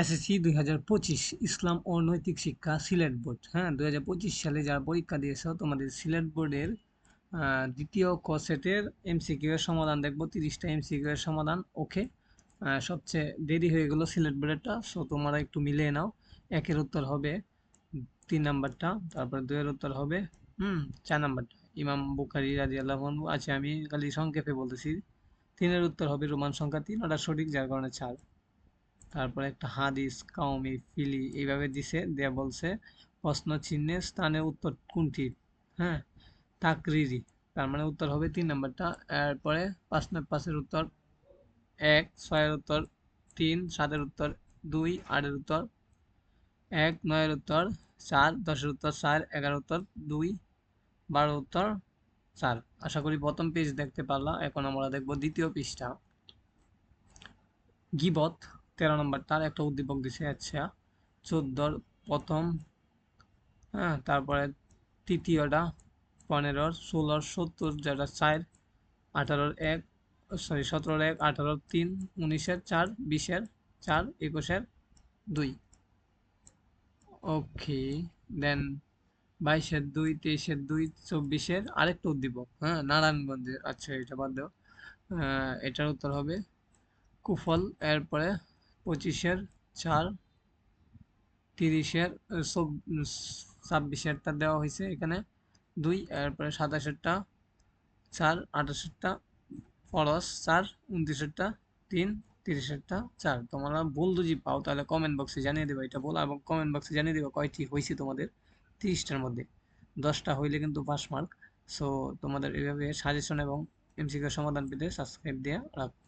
SSC দুই হাজার পঁচিশ ইসলাম ও নৈতিক শিক্ষা সিলেট বোর্ড। হ্যাঁ দুই হাজার পঁচিশ সালে যারা পরীক্ষা দিয়েছ, তোমাদের সিলেট বোর্ডের দ্বিতীয় ক সেটের এমসিকিউ এর সমাধান দেখব, তিরিশটা এমসিকিউ এর সমাধান, ওকে? সবচেয়ে দেরি হয়ে গেল সিলেট বোর্ডেরটা, সো তোমরা একটু মিলিয়ে নাও। একের উত্তর হবে তিন নাম্বারটা, তারপর দুইয়ের উত্তর হবে, হুম, চার নাম্বারটা। ইমাম বুখারি রাজি আল্লাহ আছে, আমি খালি সংক্ষেপে বলতেছি। তিনের উত্তর হবে রোমান সংখ্যা তিন, ওটা সঠিক, যার কারণে চার। তারপরে একটা হাদিস কাউমি ফিলি এইভাবে দিছে, দেয়া বলছে, প্রশ্ন চিহ্নের স্থানে উত্তর কোনটি হ্যাঁ তাকরিরি। তার মানে উত্তর হবে তিন নম্বরটা। এরপরে পাঁচ পাঁচের উত্তর এক, ছয়ের উত্তর তিন, সাতের উত্তর দুই, আটের উত্তর এক, নয়ের উত্তর চার, দশের উত্তর চার এগারো উত্তর দুই বারো উত্তর চার। আশা করি প্রথম পেজ দেখতে পারলাম এখন আমরা দেখব দ্বিতীয় পৃষ্ঠা গিবত তেরো নম্বর, তার একটা উদ্দীপক দিছে আচ্ছা চোদ্দোর প্রথম হ্যাঁ তারপরে তৃতীয়টা পনেরোর, ষোলোর সত্তর, যেটা চার, আঠারোর এক সরি সতেরোর এক, আঠারোর তিন, উনিশের চার, বিশের চার, একুশের দুই। ওকে দেন বাইশের দুই, তেইশের দুই, চব্বিশের আরেকটা উদ্দীপক হ্যাঁ নারায়ণগঞ্জের আচ্ছা এটা বাদ দাও। এটার উত্তর হবে কুফল, এরপরে পঁচিশের চার, তিরিশের ছাব্বিশেরটা দেওয়া হয়েছে এখানে। দুই, এরপরে সাতাশেরটা, চার, আঠাশেরটা ফরস চার, উনত্রিশেরটা, তিন, তিরিশেরটা, চার। তোমরা ভুল যদি পাও, তাহলে কমেন্ট বক্সে জানিয়ে দেবে, এটা বলো এবং কমেন্ট বক্সে জানিয়ে দেবো কয়টি হয়েছে তোমাদের তিরিশটার মধ্যে। দশটা হইলে কিন্তু পাস মার্ক সো তোমাদের এইভাবে সাজেশন এবং এমসিকিউ সমাধান পেতে সাবস্ক্রাইব দেওয়া রাখো।